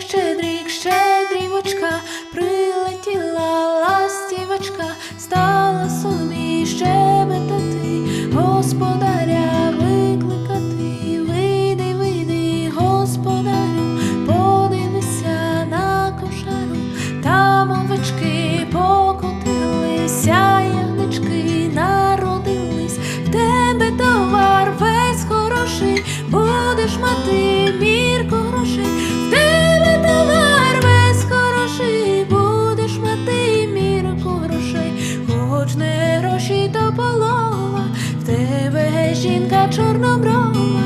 щедрик, щедрівочка, прилетіла ластівочка, стала собі щебетати, господаря викликати, вийди, вийди, господарю, подивися на кошару, там овечки покотилися, ягнички народились, в тебе товар весь хороший, будеш мати. хоч не розшита полова, в тебе жінка чорноброва.